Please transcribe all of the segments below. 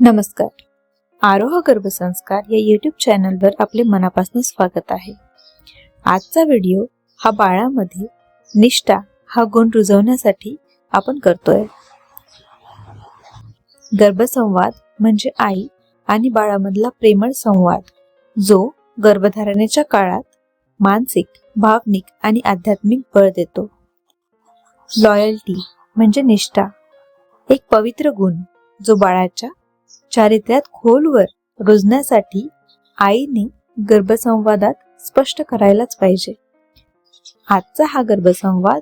नमस्कार. आरोह गर्भसंस्कार या यूट्यूब चॅनलवर आपले मनापासून स्वागत आहे. आजचा व्हिडिओ हा बाळामध्ये निष्ठा हा गुण रुजवण्यासाठी आपण करतोय. गर्भसंवाद म्हणजे आई आणि बाळामधला प्रेमळ संवाद जो गर्भधारणेच्या काळात मानसिक भावनिक आणि आध्यात्मिक बळ देतो. लॉयल्टी म्हणजे निष्ठा एक पवित्र गुण जो बाळाच्या चारित्र्यात खोलवर रुजण्यासाठी आईने गर्भसंवादात स्पष्ट करायलाच पाहिजे. आजचा हा गर्भसंवाद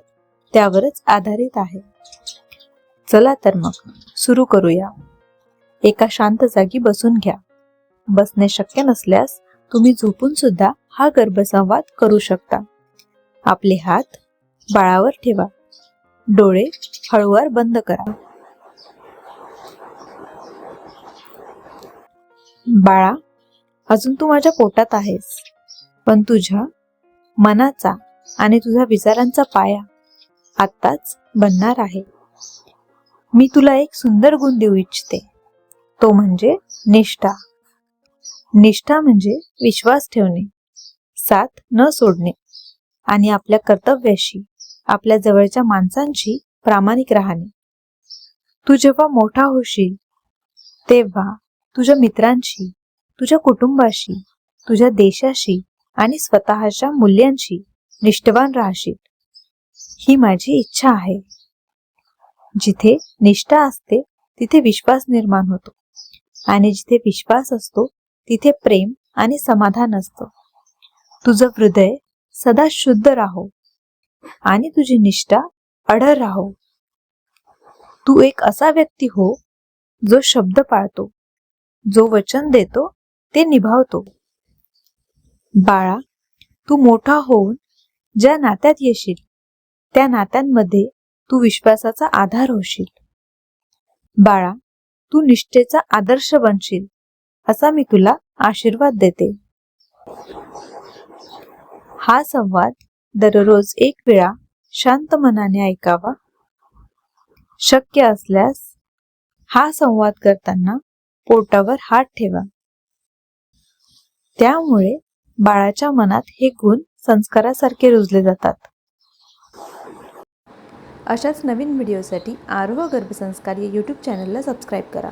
त्यावरच आधारित आहे. चला तर मग सुरू करूया. एका शांत जागी बसून घ्या. बसणे शक्य नसल्यास तुम्ही झोपून सुद्धा हा गर्भसंवाद करू शकता. आपले हात बाळावर ठेवा. डोळे हळूवार बंद करा. बाळा अजून तू माझ्या पोटात आहेस. पण तुझ्या मनाचा आणि तुझ्या विचारांचा पाया आत्ताच बनणार आहे. मी तुला एक सुंदर गुण देऊ इच्छिते. तो म्हणजे निष्ठा. निष्ठा म्हणजे विश्वास ठेवणे साथ न सोडणे आणि आपल्या कर्तव्याशी आपल्या जवळच्या माणसांशी प्रामाणिक राहणे. तू जेव्हा मोठा होशील तेव्हा तुझ्या मित्रांशी तुझ्या कुटुंबाशी तुझ्या देशाशी आणि स्वतःच्या मूल्यांशी निष्ठवान राहशील. ही माझी इच्छा आहे. जिथे निष्ठा असते तिथे विश्वास निर्माण होतो. आणि जिथे विश्वास असतो तिथे प्रेम आणि समाधान असतं. तुझं हृदय सदा शुद्ध राहो आणि तुझी निष्ठा अढळ राहो. तू एक असा व्यक्ती हो जो शब्द पाळतो. जो वचन देतो ते निभावतो. बाळा तू मोठा होऊन ज्या नात्यात येशील त्या नात्यांमध्ये तू विश्वासाचा आधार होशील. बाळा तू निष्ठेचा आदर्श बनशील असा मी तुला आशीर्वाद देते. हा संवाद दररोज एक वेळा शांत मनाने ऐकावा. शक्य असल्यास हा संवाद करताना पोटावर हात ठेवा. त्यामुळे बाळाच्या मनात हे गुण संस्कारासारखे रुजले जातात. अशाच नवीन व्हिडिओसाठी आरोह गर्भसंस्कार या यूट्यूब चॅनलला सबस्क्राईब करा.